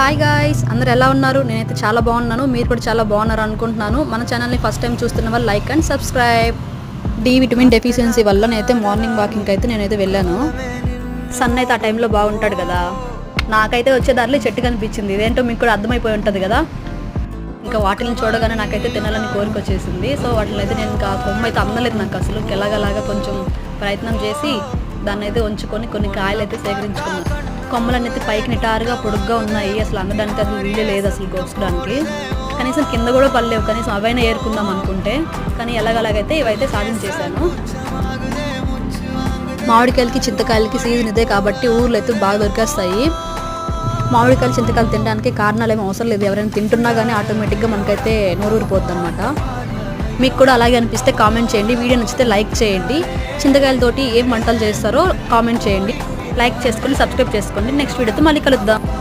Hi guys అందరు ఎలా ఉన్నారు? నేనైతే చాలా బాగున్నాను. మీరు కూడా చాలా బాగున్నారు అనుకుంటున్నాను. మన ఛానల్ని ఫస్ట్ టైం చూస్తున్న వాళ్ళు like and subscribe D vitamin deficiency వల్ల నేనైతే మార్నింగ్ వాకింగ్కి అయితే నేనైతే వెళ్ళాను. సన్ అయితే ఆ టైంలో బాగుంటాడు కదా. నాకైతే వచ్చే దారిలో చెట్టు కనిపించింది. ఇదేంటో మీకు కూడా అర్థమైపోయి ఉంటుంది కదా. ఇంకా వాటిని చూడగానే నాకైతే తినాలని కోరిక వచ్చేసింది. సో వాటిని అయితే నేను ఇంకా కొమ్మ అయితే అందలేదు నాకు అసలు. ఎలాగలాగా కొంచెం ప్రయత్నం చేసి దాన్ని అయితే ఉంచుకొని కొన్ని కాయలు అయితే సేకరించుకున్నాను కొమ్మలన్నీ అయితే పైకి నిటారుగా పొడుగ్గా ఉన్నాయి. అసలు అందడానికి అది వీలు లేదు అసలు గోసుకోవడానికి కనీసం కింద కూడా పడలేవు. కనీసం అవైనా ఏరుకుందాం అనుకుంటే. కానీ ఎలాగలాగైతే ఇవైతే సాధించేశాను మామిడికాయలకి చింతకాయలకి సీజన్ ఇదే కాబట్టి ఊర్లో అయితే బాగా దొరికేస్తాయి. మామిడికాయలు చింతకాయలు తినడానికి కారణాలు ఏమి అవసరం లేదు. ఎవరైనా తింటున్నా కానీ ఆటోమేటిక్గా మనకైతే నోరూరిపోద్ది అనమాట మీకు కూడా అలాగే అనిపిస్తే కామెంట్ చేయండి. వీడియో నచ్చితే లైక్ చేయండి. చింతకాయలతోటి ఏం వంటలు చేస్తారో కామెంట్ చేయండి. లైక్ చేసుకొని సబ్స్క్రైబ్ చేసుకోండి. నెక్స్ట్ వీడియోతో మళ్ళీ కలుద్దాం.